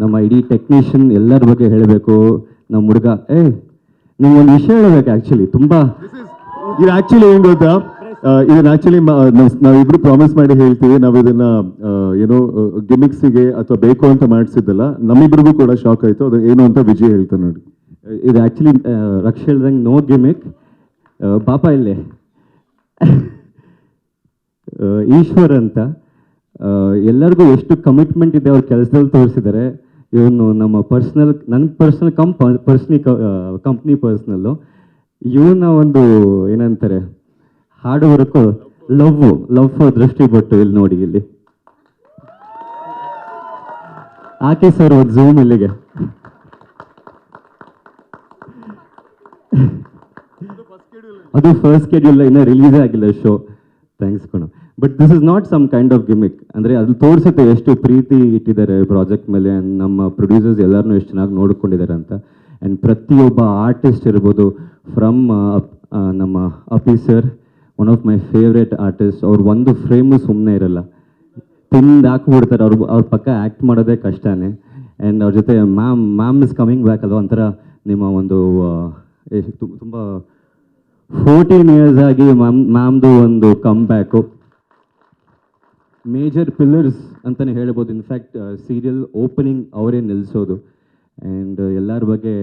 ನಮ್ಮ ಇಡೀ ಟೆಕ್ನಿಷಿಯನ್ ಎಲ್ಲರ ಬಗ್ಗೆ ಹೇಳಬೇಕು. ನಮ್ಮ ಹುಡುಗ ಏ ನಿಮ್ಗೊಂದು ವಿಷಯ ಹೇಳಬೇಕು ಆ್ಯಕ್ಚುಲಿ ತುಂಬ. ಇದು ಆ್ಯಕ್ಚುಲಿ ಏನು ಗೊತ್ತಾ? ಇದು ಇದನ್ನ ಆಕ್ಚುಲಿ ನಾವಿಬ್ರು ಪ್ರಾಮಿಸ್ ಮಾಡಿ ಹೇಳ್ತೀವಿ ನಾವು ಇದನ್ನ ಏನೋ ಗಿಮಿಕ್ಸಿಗೆ ಅಥವಾ ಬೇಕು ಅಂತ ಮಾಡಿಸಿದ್ದಲ್ಲ ನಮ್ಮಿಬ್ರಿಗೂ ಕೂಡ ಶಾಕ್ ಆಯ್ತು. ಅದು ಏನು ಅಂತ ವಿಜಯ್ ಹೇಳ್ತಾನೆ ನೋಡಿ. ಇದು ಆ್ಯಕ್ಚುಲಿ ರಕ್ಷ ಹೇಳ್ದಂಗೆ ನೋ ಗಿಮಿಕ್ ಪಾಪ ಇಲ್ಲೇ. ಈಶ್ವರ್ ಅಂತ ಎಲ್ಲರಿಗೂ ಎಷ್ಟು ಕಮಿಟ್ಮೆಂಟ್ ಇದೆ ಅವ್ರ ಕೆಲಸದಲ್ಲಿ ತೋರಿಸಿದ್ದಾರೆ ಇವನು ನಮ್ಮ ಪರ್ಸ್ನಲ್ ನನ್ನ ಪರ್ಸ್ನಲ್ ಕಮ್ ಪರ್ಸ್ನಿ ಕಂಪ್ನಿ ಪರ್ಸ್ನಲ್ಲು ಇವನ ಒಂದು ಏನಂತಾರೆ ಹಾಡು ವರ್ಕು ಲವ್ ಲವ್ ಫಾರ್ ದೃಷ್ಟಿ ಬಟ್ಟು ಇಲ್ಲಿ ನೋಡಿ ಇಲ್ಲಿ. ಆಕೆ ಸರ್ ಒಂದು ಝೂಮ್ ಇಲ್ಲಿಗೆ. ಅದು ಫಸ್ಟ್ ಸ್ಕೆಡ್ಯೂಲ್ ಇನ್ನೂ ರಿಲೀಸ್ ಆಗಿಲ್ಲ show thanks but this is not some kind of gimmick ಅಂದರೆ ಅದು ತೋರಿಸುತ್ತೆ ಎಷ್ಟು ಪ್ರೀತಿ ಇಟ್ಟಿದ್ದಾರೆ ಪ್ರಾಜೆಕ್ಟ್ ಮೇಲೆ ಆ್ಯಂಡ್ ನಮ್ಮ ಪ್ರೊಡ್ಯೂಸರ್ಸ್ ಎಲ್ಲರನ್ನೂ ಎಷ್ಟು ಚೆನ್ನಾಗಿ ನೋಡಿಕೊಂಡಿದ್ದಾರೆ ಅಂತ. ಆ್ಯಂಡ್ ಪ್ರತಿಯೊಬ್ಬ ಆರ್ಟಿಸ್ಟ್ ಇರ್ಬೋದು ಫ್ರಮ್ ನಮ್ಮ ಅಪಿ sir one of my favourite artist ಅವ್ರು ಒಂದು ಫ್ರೇಮು ಸುಮ್ಮನೆ ಇರಲ್ಲ. ತಿಂದು ಹಾಕ್ಬಿಡ್ತಾರೆ, ಅವ್ರು, ಅವ್ರ ಪಕ್ಕ ಆ್ಯಕ್ಟ್ ಮಾಡೋದೇ ಕಷ್ಟನೇ. ಆ್ಯಂಡ್ ಅವ್ರ ಜೊತೆ ma'am ma'am is coming back ಅದು ಒಂಥರ ನಿಮ್ಮ ಒಂದು ತುಂಬ ಫೋರ್ಟೀನ್ ಇಯರ್ಸ್ ಆಗಿ ಮ್ಯಾಮ್ ಮ್ಯಾಮ್ದು ಒಂದು ಕಮ್ ಬ್ಯಾಕು ಮೇಜರ್ ಪಿಲ್ಲರ್ಸ್ ಅಂತಲೇ ಹೇಳ್ಬೋದು. ಇನ್ಫ್ಯಾಕ್ಟ್ ಸೀರಿಯಲ್ ಓಪನಿಂಗ್ ಅವರೇ ನಿಲ್ಲಿಸೋದು ಆ್ಯಂಡ್ ಎಲ್ಲರ ಬಗ್ಗೆ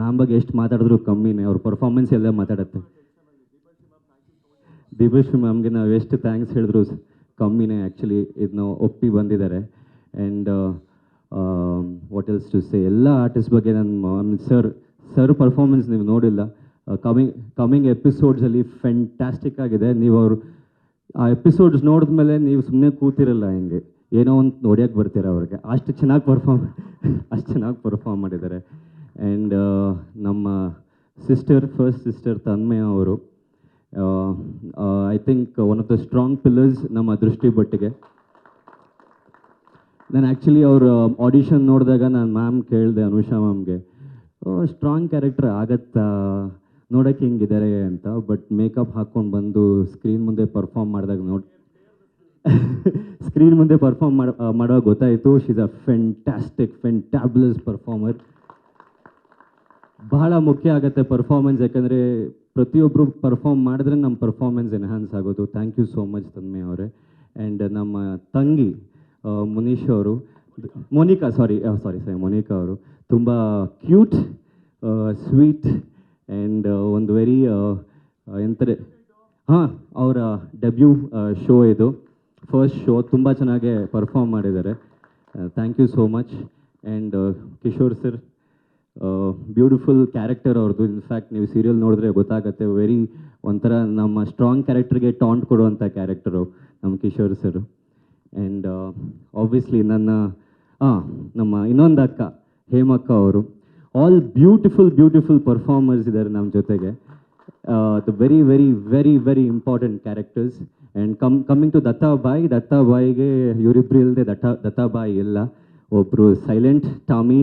ಮ್ಯಾಮ್ ಬಗ್ಗೆ ಎಷ್ಟು ಮಾತಾಡಿದ್ರು ಕಮ್ಮಿನೇ, ಅವ್ರ ಪರ್ಫಾರ್ಮೆನ್ಸ್ ಎಲ್ಲ ಮಾತಾಡುತ್ತೆ. ದೀಪಶ್ರೀ ಮ್ಯಾಮ್ಗೆ ನಾವು ಎಷ್ಟು ಥ್ಯಾಂಕ್ಸ್ ಹೇಳಿದ್ರು ಕಮ್ಮಿನೇ ಆ್ಯಕ್ಚುಲಿ ಇದನ್ನ ಒಪ್ಪಿ ಬಂದಿದ್ದಾರೆ. And what else to say ಎಲ್ಲ ಆರ್ಟಿಸ್ಟ್ ಬಗ್ಗೆ ನನ್ನ ಸರ್ ಸರ್ ಪರ್ಫಾರ್ಮೆನ್ಸ್ ನೀವು ನೋಡಿಲ್ಲ. ಕಮಿಂಗ್ ಕಮಿಂಗ್ ಎಪಿಸೋಡ್ಸಲ್ಲಿ ಫೆಂಟ್ಯಾಸ್ಟಿಕ್ ಆಗಿದೆ. ನೀವು ಅವರು ಆ ಎಪಿಸೋಡ್ಸ್ ನೋಡಿದ್ಮೇಲೆ ನೀವು ಸುಮ್ಮನೆ ಕೂತಿರಲ್ಲ ಹಿಂಗೆ. ಏನೋ ಒಂದು ನೋಡ್ಯಕ್ಕೆ ಬರ್ತೀರ ಅವ್ರಿಗೆ. ಅಷ್ಟು ಚೆನ್ನಾಗಿ ಪರ್ಫಾರ್ಮ್ ಅಷ್ಟು ಚೆನ್ನಾಗಿ ಪರ್ಫಾರ್ಮ್ ಮಾಡಿದ್ದಾರೆ. ಆ್ಯಂಡ್ ನಮ್ಮ ಸಿಸ್ಟರ್ ಫಸ್ಟ್ ಸಿಸ್ಟರ್ ತನ್ಮಯ ಅವರು I think one of the strong pillars ನಮ್ಮ ದೃಷ್ಟಿ ಬಟ್ಟಿಗೆ ನಾನು ಆ್ಯಕ್ಚುಲಿ ಅವ್ರ ಆಡಿಷನ್ ನೋಡಿದಾಗ ನಾನು ಮ್ಯಾಮ್ ಕೇಳಿದೆ ಅನುಷಾ ಮ್ಯಾಮ್ಗೆ ಸ್ಟ್ರಾಂಗ್ ಕ್ಯಾರೆಕ್ಟರ್ ಆಗತ್ತಾ? ನೋಡೋಕ್ಕೆ ಹಿಂಗಿದ್ದಾರೆ ಅಂತ ಬಟ್ ಮೇಕಪ್ ಹಾಕ್ಕೊಂಡು ಬಂದು ಸ್ಕ್ರೀನ್ ಮುಂದೆ ಪರ್ಫಾರ್ಮ್ ಮಾಡಿದಾಗ ನೋಡಿ ಸ್ಕ್ರೀನ್ ಮುಂದೆ ಪರ್ಫಾರ್ಮ್ ಮಾಡೋ ಮಾಡುವಾಗ ಗೊತ್ತಾಯಿತು ಶೀಸ್ ಅ ಫೆಂಟ್ಯಾಸ್ಟಿಕ್ ಫೆಂಟ್ಯಾಬ್ಲಸ್ ಪರ್ಫಾರ್ಮರ್ ಬಹಳ ಮುಖ್ಯ ಆಗುತ್ತೆ ಪರ್ಫಾರ್ಮೆನ್ಸ್ ಯಾಕಂದರೆ ಪ್ರತಿಯೊಬ್ಬರು ಪರ್ಫಾರ್ಮ್ ಮಾಡಿದ್ರೆ ನಮ್ಮ ಪರ್ಫಾರ್ಮೆನ್ಸ್ ಎನ್ಹಾನ್ಸ್ ಆಗೋದು. Thank you so much Tanmaya ಅವರೇ. ಆ್ಯಂಡ್ ನಮ್ಮ ತಂಗಿ ಮುನೀಶ್ ಅವರು, ಮೋನಿಕಾ ಸಾರಿ ಸಾರಿ ಸಾರಿ ಮೋನಿಕಾ ಅವರು, ತುಂಬ ಕ್ಯೂಟ್ ಸ್ವೀಟ್ ಆ್ಯಂಡ್ ಒಂದು ವೆರಿ ಎಂತಾರೆ, ಹಾಂ, ಅವರ ಡೆಬ್ಯೂ ಶೋ ಇದು. ಫಸ್ಟ್ ಶೋ ತುಂಬ ಚೆನ್ನಾಗಿ ಪರ್ಫಾರ್ಮ್ ಮಾಡಿದ್ದಾರೆ. Thank you so much and Kishore sir beautiful character ಅವ್ರದ್ದು. ಇನ್ಫ್ಯಾಕ್ಟ್ ನೀವು ಸೀರಿಯಲ್ ನೋಡಿದ್ರೆ ಗೊತ್ತಾಗುತ್ತೆ. ವೆರಿ ಒಂಥರ ನಮ್ಮ ಸ್ಟ್ರಾಂಗ್ ಕ್ಯಾರೆಕ್ಟರ್ಗೆ ಟಾಂಟ್ ಕೊಡುವಂಥ ಕ್ಯಾರೆಕ್ಟರು ನಮ್ಮ ಕಿಶೋರ್ ಸರ್ ಆ್ಯಂಡ್ ಆಬ್ವಿಯಸ್ಲಿ ನನ್ನ ಹಾಂ ನಮ್ಮ ಇನ್ನೊಂದು ಅಕ್ಕ, ಹೇಮಕ್ಕ ಅವರು. ಆಲ್ ಬ್ಯೂಟಿಫುಲ್ ಬ್ಯೂಟಿಫುಲ್ ಪರ್ಫಾರ್ಮರ್ಸ್ ಇದ್ದಾರೆ ನಮ್ಮ ಜೊತೆಗೆ. The very very very very important characters and come coming to Dattabai ದತ್ತಾಬಾಯಿಗೆ ಇವರಿಬ್ರು ಇಲ್ಲದೆ ದತ್ತ ದತ್ತಾಬಾಯಿ ಇಲ್ಲ. ಒಬ್ಬರು ಸೈಲೆಂಟ್ ಟಾಮಿ,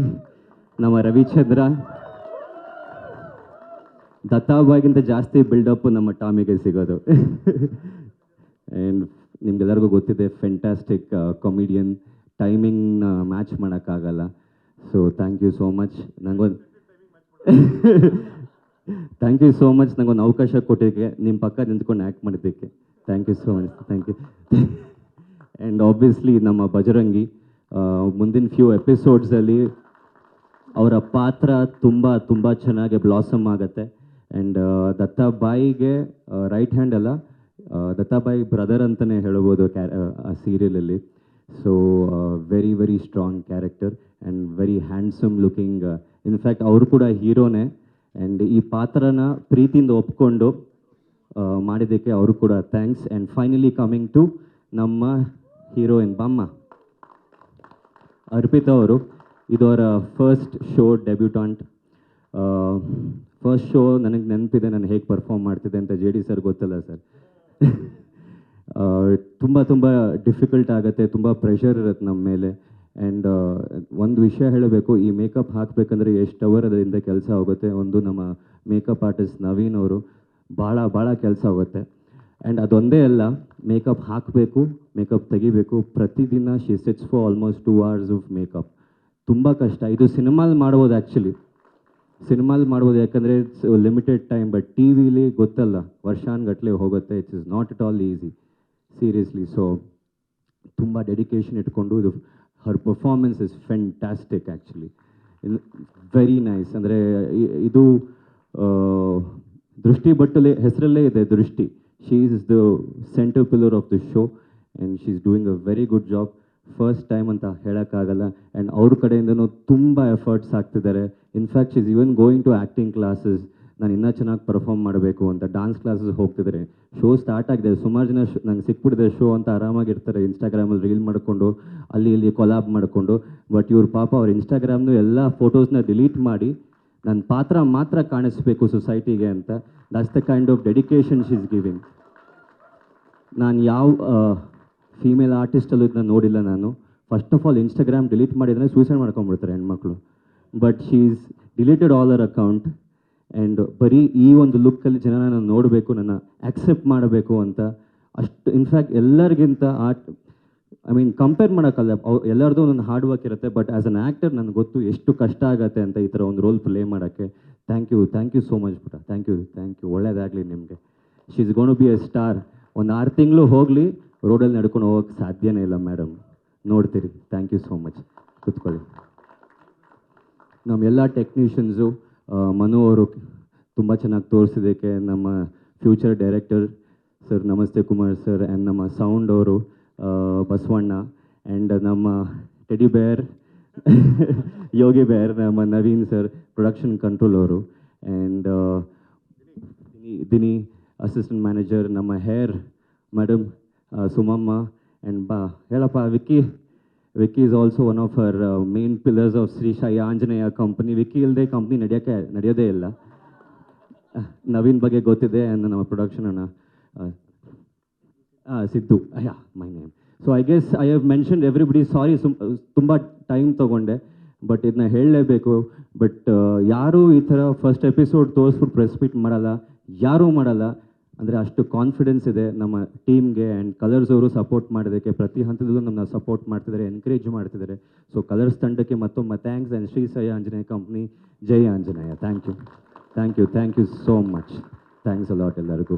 ನಮ್ಮ ರವಿಚಂದ್ರ. ದತ್ತಾಬಾಯಿಗಿಂತ ಜಾಸ್ತಿ ಬಿಲ್ಡಪ್ ನಮ್ಮ ಟಾಮಿಗೆ ಸಿಗೋದು. ಆ್ಯಂಡ್ ನಿಮ್ಗೆಲ್ಲರಿಗೂ ಗೊತ್ತಿದೆ ಫೆಂಟಾಸ್ಟಿಕ್ ಕಾಮಿಡಿಯನ್ ಟೈಮಿಂಗ್ನ ಮ್ಯಾಚ್ ಮಾಡೋಕ್ಕಾಗಲ್ಲ. So thank you so much ನಂಗೊಂದು ಥ್ಯಾಂಕ್ ಯು ಸೋ ಮಚ್ ನಂಗೊಂದು ಅವಕಾಶ ಕೊಟ್ಟಿದ್ದಕ್ಕೆ ನಿಮ್ಮ ಪಕ್ಕ ನಿಂತ್ಕೊಂಡು ಆ್ಯಕ್ಟ್ ಮಾಡಿದ್ದಕ್ಕೆ thank you so much thank you and obviously ನಮ್ಮ ಬಜರಂಗಿ ಮುಂದಿನ ಫ್ಯೂ ಎಪಿಸೋಡ್ಸಲ್ಲಿ ಅವರ ಪಾತ್ರ ತುಂಬ ತುಂಬ ಚೆನ್ನಾಗಿ ಬ್ಲಾಸಮ್ ಆಗುತ್ತೆ ಆ್ಯಂಡ್ ದತ್ತಾಬಾಯಿಗೆ ರೈಟ್ ಹ್ಯಾಂಡ್ ಅಲ್ಲ ದತ್ತಾಬಾಯಿ ಬ್ರದರ್ ಅಂತಲೇ ಹೇಳ್ಬೋದು ಕ್ಯಾ ಆ ಸೀರಿಯಲಲ್ಲಿ so very very strong character and very handsome looking in fact ಅವರು ಕೂಡ ಹೀರೋನೇ. ಆ್ಯಂಡ್ ಈ ಪಾತ್ರನ ಪ್ರೀತಿಯಿಂದ ಒಪ್ಕೊಂಡು ಮಾಡಿದ್ದಕ್ಕೆ ಅವರು ಕೂಡ thanks and finally coming to ನಮ್ಮ ಹೀರೋಯಿನ್ ಬಾಮ್ಮ ಅರ್ಪಿತಾ ಅವರು, ಇದು first show debutante first show ನನಗೆ ನೆನಪಿದೆ, ನಾನು ಹೇಗೆ ಪರ್ಫಾರ್ಮ್ ಮಾಡ್ತಿದ್ದೆ ಅಂತ ಜೆ ಡಿ ಸರ್ ಗೊತ್ತಲ್ಲ ಸರ್ ತುಂಬ ತುಂಬ ಡಿಫಿಕಲ್ಟ್ ಆಗುತ್ತೆ, ತುಂಬ ಪ್ರೆಷರ್ ಇರುತ್ತೆ ನಮ್ಮ ಮೇಲೆ. ಆ್ಯಂಡ್ ಒಂದು ವಿಷಯ ಹೇಳಬೇಕು, ಈ ಮೇಕಪ್ ಹಾಕಬೇಕಂದ್ರೆ ಎಷ್ಟು ಅವರ್ ಅದರಿಂದ ಕೆಲಸ ಆಗುತ್ತೆ ಒಂದು ನಮ್ಮ ಮೇಕಪ್ ಆರ್ಟಿಸ್ಟ್ ನವೀನ್ ಅವರು ಭಾಳ ಭಾಳ ಕೆಲಸ ಆಗುತ್ತೆ ಆ್ಯಂಡ್ ಅದೊಂದೇ ಅಲ್ಲ ಮೇಕಪ್ ಹಾಕಬೇಕು ಮೇಕಪ್ ತೆಗಿಬೇಕು, ಪ್ರತಿದಿನ she sets for almost two hours of makeup ತುಂಬ ಕಷ್ಟ. ಇದು ಸಿನಿಮಾಲಿ ಮಾಡ್ಬೋದು ಆ್ಯಕ್ಚುಲಿ ಸಿನಿಮಾಲಿ ಮಾಡ್ಬೋದು, ಯಾಕಂದರೆ it's limited time but T ವಿಲಿ ಗೊತ್ತಲ್ಲ ವರ್ಷಾನ್ಗಟ್ಲೆ ಹೋಗುತ್ತೆ it's is not it all easy seriously so ತುಂಬ ಡೆಡಿಕೇಶನ್ ಇಟ್ಕೊಂಡು ಇದು her performance is fantastic actually very nice ಅಂದರೆ ಇದು ದೃಷ್ಟಿ ಬಟ್ಟಲೆ, ಹೆಸರಲ್ಲೇ ಇದೆ Drishti. She is the centre pillar of the show and she is doing a very good job first time ಅಂತ ಹೇಳೋಕ್ಕಾಗಲ್ಲ. ಆ್ಯಂಡ್ ಅವ್ರ ಕಡೆಯಿಂದನೂ ತುಂಬ ಎಫರ್ಟ್ಸ್ ಆಗ್ತಿದ್ದಾರೆ. In fact she's even going to acting classes ನಾನು ಇನ್ನೂ ಚೆನ್ನಾಗಿ ಪರ್ಫಾರ್ಮ್ ಮಾಡಬೇಕು ಅಂತ ಡಾನ್ಸ್ ಕ್ಲಾಸಸ್ ಹೋಗ್ತಿದ್ದಾರೆ ಶೋ ಸ್ಟಾರ್ಟ್ ಆಗಿದೆ. ಸುಮಾರು ಜನ ಶೋ ನಂಗೆ ಸಿಕ್ಬಿಟ್ಟಿದೆ ಶೋ ಅಂತ ಆರಾಮಾಗಿರ್ತಾರೆ ಇನ್ಸ್ಟಾಗ್ರಾಮಲ್ಲಿ ರೀಲ್ ಮಾಡಿಕೊಂಡು, ಅಲ್ಲಿ ಇಲ್ಲಿ ಕೊಲಾಬ್ ಮಾಡಿಕೊಂಡು ಬಟ್ ಇವ್ರ ಪಾಪ ಅವ್ರ ಇನ್ಸ್ಟಾಗ್ರಾಮ್ನು ಎಲ್ಲ ಫೋಟೋಸ್ನ ಡಿಲೀಟ್ ಮಾಡಿ ನನ್ನ ಪಾತ್ರ ಮಾತ್ರ ಕಾಣಿಸ್ಬೇಕು ಸೊಸೈಟಿಗೆ ಅಂತ that's the kind of dedication she is giving ನಾನು ಯಾವ ಫೀಮೇಲ್ ಆರ್ಟಿಸ್ಟಲ್ಲೂ ಇದನ್ನ ನೋಡಿಲ್ಲ ನಾನು. First of all Instagram delete ಮಾಡಿದರೆ ಸೂಸೈಡ್ ಮಾಡ್ಕೊಂಡ್ಬಿಡ್ತಾರೆ ಹೆಣ್ಮಕ್ಳು. But she is deleted all hour account and ಬರೀ ಈ ಒಂದು ಲುಕ್ಕಲ್ಲಿ ಜನ ನಾನು ನೋಡಬೇಕು, ನನ್ನ ಆಕ್ಸೆಪ್ಟ್ ಮಾಡಬೇಕು ಅಂತ ಅಷ್ಟು ಇನ್ಫ್ಯಾಕ್ಟ್ ಎಲ್ಲರಿಗಿಂತ ಆರ್ಟ್ ಐ ಮೀನ್ ಕಂಪೇರ್ ಮಾಡೋಕ್ಕಲ್ಲ ಅವ್ರು ಎಲ್ಲರದ್ದು ಒಂದೊಂದು ಹಾರ್ಡ್ ವರ್ಕ್ ಇರುತ್ತೆ ಬಟ್ ಆ್ಯಸ್ ಅನ್ ಆ್ಯಕ್ಟರ್ ನನಗೆ ಗೊತ್ತು ಎಷ್ಟು ಕಷ್ಟ ಆಗುತ್ತೆ ಅಂತ ಈ ಥರ ಒಂದು ರೋಲ್ ಪ್ಲೇ ಮಾಡೋಕ್ಕೆ. Thank you thank you so much ಪುಟ ಥ್ಯಾಂಕ್ ಯು ಥ್ಯಾಂಕ್ ಯು ಒಳ್ಳೇದಾಗಲಿ ನಿಮಗೆ. She is gonna be a star ಒಂದು ಆರು ತಿಂಗಳು ಹೋಗಲಿ ರೋಡಲ್ಲಿ ನಡ್ಕೊಂಡು ಹೋಗೋಕ್ಕೆ ಸಾಧ್ಯನೇ ಇಲ್ಲ ಮೇಡಮ್ ನೋಡ್ತೀರಿ ಥ್ಯಾಂಕ್ ಯು ಸೋ ಮಚ್ ಕೂತ್ಕೊಳ್ಳಿ. ನಮ್ಮ ಎಲ್ಲ ಟೆಕ್ನಿಷಿಯನ್ಸು ಮನು ಅವರು ತುಂಬ ಚೆನ್ನಾಗಿ ತೋರಿಸಿದ್ದಕ್ಕೆ ನಮ್ಮ ಫ್ಯೂಚರ್ ಡೈರೆಕ್ಟರ್ ಸರ್ ನಮಸ್ತೆ ಕುಮಾರ್ ಸರ್ ಆ್ಯಂಡ್ ನಮ್ಮ ಸೌಂಡ್ ಅವರು ಬಸವಣ್ಣ ಆ್ಯಂಡ್ ನಮ್ಮ ಟೆಡಿ ಬೇರ್ ಯೋಗಿ ಬೇರ್ ನಮ್ಮ ನವೀನ್ ಸರ್ ಪ್ರೊಡಕ್ಷನ್ ಕಂಟ್ರೋಲ್ ಅವರು ಆ್ಯಂಡ್ ದಿನಿ ಅಸಿಸ್ಟೆಂಟ್ ಮ್ಯಾನೇಜರ್ ನಮ್ಮ ಹೇರ್ ಮೇಡಮ್ ಸುಮಮ್ಮ ಆ್ಯಂಡ್ ಬಾ, ಹೇಳಪ್ಪ Vicky. Vicky is also one of her main pillars of Shri Sai Anjaneya company Vicky ಇಲ್ಲದೆ ಕಂಪ್ನಿ ನಡೆಯೋಕ್ಕೆ, ನಡೆಯೋದೇ ಇಲ್ಲ. ನವೀನ್ ಬಗ್ಗೆ ಗೊತ್ತಿದೆ ಆ್ಯಂಡ್ ನಮ್ಮ ಪ್ರೊಡಕ್ಷನ್ ಅಣ್ಣ ಸಿದ್ದು. ಅಯ್ಯ my name so I guess I have mention everybody sorry ಸುಮ್, ತುಂಬ ಟೈಮ್ ತೊಗೊಂಡೆ ಬಟ್ ಇದನ್ನ ಹೇಳಲೇಬೇಕು. ಬಟ್ ಯಾರೂ ಈ ಥರ ಫಸ್ಟ್ ಎಪಿಸೋಡ್ ತೋರಿಸ್ಬಿಟ್ಟು ಪ್ರೆಸ್ ಮೀಟ್ ಮಾಡಲ್ಲ, ಯಾರೂ ಮಾಡಲ್ಲ. ಅಂದರೆ ಅಷ್ಟು ಕಾನ್ಫಿಡೆನ್ಸ್ ಇದೆ ನಮ್ಮ ಟೀಮ್ಗೆ ಆ್ಯಂಡ್ ಕಲರ್ಸ್ ಅವರು ಸಪೋರ್ಟ್ ಮಾಡೋದಕ್ಕೆ. ಪ್ರತಿ ಹಂತದಲ್ಲೂ ನಮ್ಮನ್ನ ಸಪೋರ್ಟ್ ಮಾಡ್ತಿದ್ದಾರೆ ಎನ್ಕರೇಜ್ ಮಾಡ್ತಿದ್ದಾರೆ. ಸೊ ಕಲರ್ಸ್ ತಂಡಕ್ಕೆ ಮತ್ತೊಮ್ಮೆ thanks and Shri Sai Anjaneya company Jai Anjaneya. Thank you thank you thank you so much thanks a lot ಎಲ್ಲರಿಗೂ.